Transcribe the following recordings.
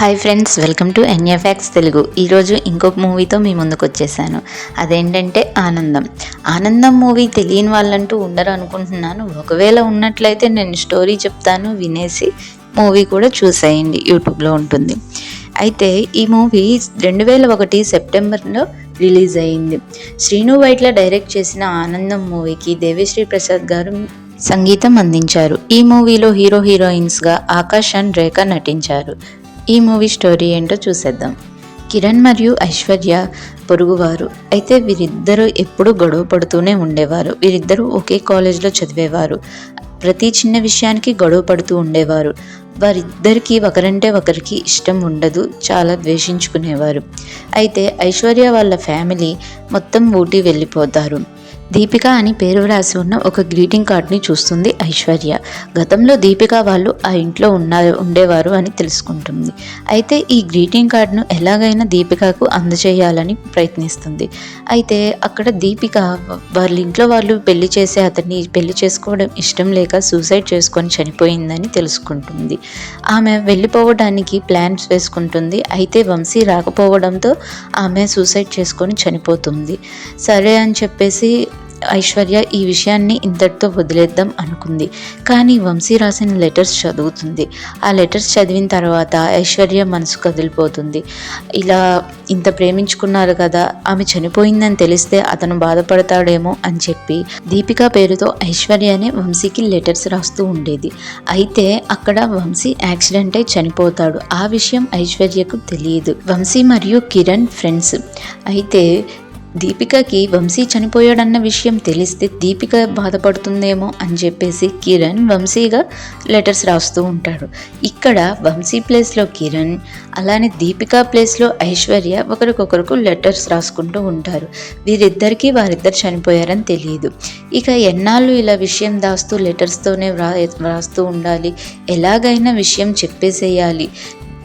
Hi friends welcome to NFX Telugu ఈరోజు ఇంకొక మూవీతో మీ ముందుకు వచ్చేసాను. అదేంటంటే ఆనందం. ఆనందం మూవీ తెలియని వాళ్ళంటూ ఉండరు అనుకుంటున్నాను. ఒకవేళ ఉన్నట్లయితే నేను స్టోరీ చెప్తాను వినేసి మూవీ కూడా చూసేయండి. యూట్యూబ్లో ఉంటుంది. అయితే ఈ మూవీ రెండు వేల ఒకటి సెప్టెంబర్లో రిలీజ్ అయింది. శ్రీను వైట్ల డైరెక్ట్ చేసిన ఆనందం మూవీకి దేవిశ్రీ ప్రసాద్ గారు సంగీతం అందించారు. ఈ మూవీలో హీరో హీరోయిన్స్గా ఆకాష్ అండ్ రేఖ నటించారు. ఈ మూవీ స్టోరీ ఏంటో చూసేద్దాం. కిరణ్ మరియు ఐశ్వర్య పొరుగువారు. అయితే వీరిద్దరూ ఎప్పుడూ గొడవ పడుతూనే ఉండేవారు. వీరిద్దరూ ఒకే కాలేజ్లో చదివేవారు. ప్రతి చిన్న విషయానికి గొడవ పడుతూ ఉండేవారు. వారిద్దరికీ ఒకరంటే ఒకరికి ఇష్టం ఉండదు చాలా ద్వేషించుకునేవారు. అయితే ఐశ్వర్య వాళ్ళ ఫ్యామిలీ మొత్తం ఊటీ వెళ్ళిపోతారు. దీపిక అని పేరు వ్రాసి ఉన్న ఒక గ్రీటింగ్ కార్డ్ని చూస్తుంది ఐశ్వర్య. గతంలో దీపిక వాళ్ళు ఆ ఇంట్లో ఉన్న ఉండేవారు అని తెలుసుకుంటుంది. అయితే ఈ గ్రీటింగ్ కార్డ్ను ఎలాగైనా దీపికకు అందజేయాలని ప్రయత్నిస్తుంది. అయితే అక్కడ దీపిక వాళ్ళ ఇంట్లో వాళ్ళు పెళ్ళి చేసే అతన్ని పెళ్ళి చేసుకోవడం ఇష్టం లేక సూసైడ్ చేసుకొని చనిపోయిందని తెలుసుకుంటుంది. ఆమె వెళ్ళిపోవడానికి ప్లాన్స్ వేసుకుంటుంది. అయితే వంశీ రాకపోవడంతో ఆమె సూసైడ్ చేసుకొని చనిపోతుంది. సరే అని చెప్పేసి ఐశ్వర్య ఈ విషయాన్ని ఇంతటితో వదిలేద్దాం అనుకుంది. కానీ వంశీ రాసిన లెటర్స్ చదువుతుంది. ఆ లెటర్స్ చదివిన తర్వాత ఐశ్వర్య మనసు కదిలిపోతుంది. ఇలా ఇంత ప్రేమించుకున్నారు కదా ఆమె చనిపోయిందని తెలిస్తే అతను బాధపడతాడేమో అని చెప్పి దీపిక పేరుతో ఐశ్వర్యనే వంశీకి లెటర్స్ రాస్తూ ఉండేది. అయితే అక్కడ వంశీ యాక్సిడెంట్ అయి చనిపోతాడు. ఆ విషయం ఐశ్వర్యకు తెలియదు. వంశీ మరియు కిరణ్ ఫ్రెండ్స్. అయితే దీపికకి వంశీ చనిపోయాడన్న విషయం తెలిస్తే దీపిక బాధపడుతుందేమో అని చెప్పేసి కిరణ్ వంశీగా లెటర్స్ రాస్తూ ఉంటాడు. ఇక్కడ వంశీ ప్లేస్లో కిరణ్ అలానే దీపిక ప్లేస్లో ఐశ్వర్య ఒకరికొకరికి లెటర్స్ రాసుకుంటూ ఉంటారు. వీరిద్దరికీ వారిద్దరు చనిపోయారని తెలియదు. ఇక ఎన్నాళ్ళు ఇలా విషయం దాస్తూ లెటర్స్తోనే వ్రా వ్రాస్తూ ఉండాలి? ఎలాగైనా విషయం చెప్పేసేయాలి.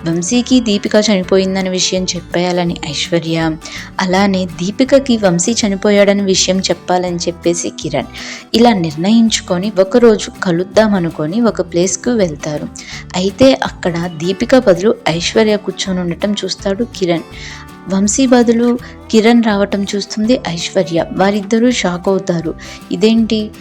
వంశీకి దీపిక చనిపోయిందనే విషయం చెప్పేయాలని ఐశ్వర్య. అలానే దీపికకి వంశీ చనిపోయాడని విషయం చెప్పాలని చెప్పేసి కిరణ్. ఇలా నిర్ణయించుకొని ఒకరోజు కలుద్దామనుకొని ఒక ప్లేస్కు వెళ్తారు. అయితే అక్కడ దీపిక బదులు ఐశ్వర్య కూర్చొని ఉండటం చూస్తాడు కిరణ్. వంశీ బదులు కిరణ్ రావటం చూస్తుంది ఐశ్వర్య. వారిద్దరూ షాక్ అవుతారు. ఇదేంటి?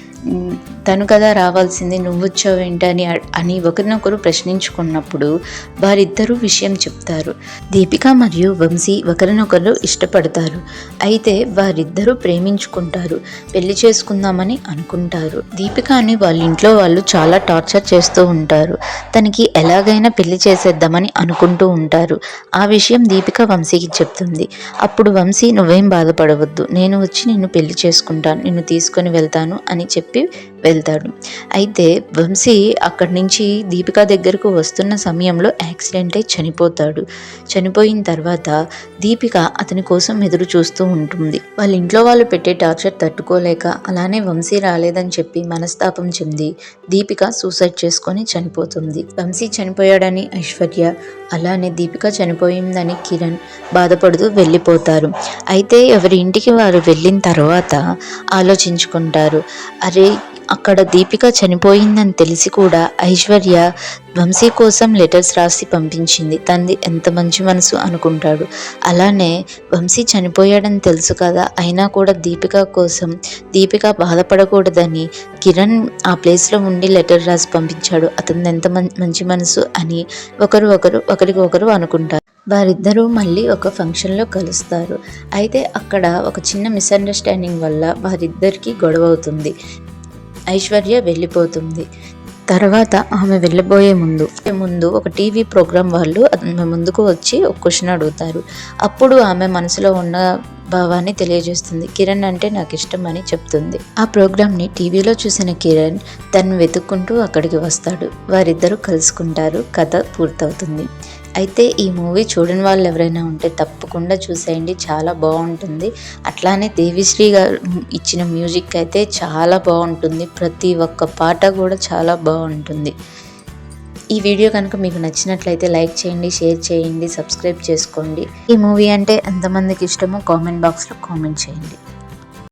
తను కదా రావాల్సింది నువ్వు వచ్చావేంటి అని అని ఒకరినొకరు ప్రశ్నించుకున్నప్పుడు వారిద్దరూ విషయం చెప్తారు. దీపిక మరియు వంశీ ఒకరినొకరు ఇష్టపడతారు. అయితే వారిద్దరూ ప్రేమించుకుంటారు. పెళ్ళి చేసుకుందామని అనుకుంటారు. దీపికని వాళ్ళ ఇంట్లో వాళ్ళు చాలా టార్చర్ చేస్తూ ఉంటారు. తనకి ఎలాగైనా పెళ్ళి చేసేద్దామని అనుకుంటూ ఉంటారు. ఆ విషయం దీపిక వంశీకి చెప్తుంది. అప్పుడు వంశీ నువ్వేం బాధపడవద్దు. నేను వచ్చి నిన్ను పెళ్ళి చేసుకుంటాను. నిన్ను తీసుకొని వెళ్తాను అని చెప్పి వెళ్తాడు. అయితే వంశీ అక్కడి నుంచి దీపిక దగ్గరకు వస్తున్న సమయంలో యాక్సిడెంట్ అయి చనిపోతాడు. చనిపోయిన తర్వాత దీపిక అతని కోసం ఎదురు చూస్తూ ఉంటుంది. వాళ్ళ ఇంట్లో వాళ్ళు పెట్టే టార్చర్ తట్టుకోలేక అలానే వంశీ రాలేదని చెప్పి మనస్తాపం చెంది దీపిక సూసైడ్ చేసుకొని చనిపోతుంది. వంశీ చనిపోయాడని ఐశ్వర్య అలానే దీపిక చనిపోయిందని కిరణ్ బాధపడుతూ వెళ్ళిపోతారు. అయితే ఎవరి ఇంటికి వారు వెళ్ళిన తర్వాత ఆలోచించుకుంటారు. అరే అక్కడ దీపిక చనిపోయిందని తెలిసి కూడా ఐశ్వర్య వంశీ కోసం లెటర్స్ రాసి పంపించింది. తంది ఎంత మంచి మనసు అనుకుంటాడు. అలానే వంశీ చనిపోయాడని తెలుసు కదా అయినా కూడా దీపిక కోసం దీపిక బాధపడకూడదని కిరణ్ ఆ ప్లేస్లో ఉండి లెటర్ రాసి పంపించాడు. అతను ఎంత మంచి మనసు అని ఒకరు ఒకరు ఒకరికి ఒకరు అనుకుంటారు. వారిద్దరూ మళ్ళీ ఒక ఫంక్షన్లో కలుస్తారు. అయితే అక్కడ ఒక చిన్న మిస్అండర్స్టాండింగ్ వల్ల వారిద్దరికీ గొడవ అవుతుంది. ఐశ్వర్య వెళ్ళిపోతుంది. తర్వాత ఆమె వెళ్ళబోయే ముందు ముందు ఒక టీవీ ప్రోగ్రాం వాళ్ళు ఆమె ముందుకు వచ్చి ఒక క్వశ్చన్ అడుగుతారు. అప్పుడు ఆమె మనసులో ఉన్న భావాన్ని తెలియజేస్తుంది. కిరణ్ అంటే నాకు ఇష్టం అని చెప్తుంది. ఆ ప్రోగ్రామ్ని టీవీలో చూసిన కిరణ్ తను వెతుక్కుంటూ అక్కడికి వస్తాడు. వారిద్దరూ కలుసుకుంటారు. కథ పూర్తవుతుంది. అయితే ఈ మూవీ చూడని వాళ్ళు ఎవరైనా ఉంటే తప్పకుండా చూసేయండి. చాలా బాగుంటుంది. అట్లానే దేవిశ్రీ గారు ఇచ్చిన మ్యూజిక్ అయితే చాలా బాగుంటుంది. ప్రతి ఒక్క పాట కూడా చాలా బాగుంటుంది. ఈ వీడియో కనుక మీకు నచ్చినట్లయితే లైక్ చేయండి షేర్ చేయండి సబ్స్క్రైబ్ చేసుకోండి. ఈ మూవీ అంటే ఎంతమందికి ఇష్టమో కామెంట్ బాక్స్లో కామెంట్ చేయండి.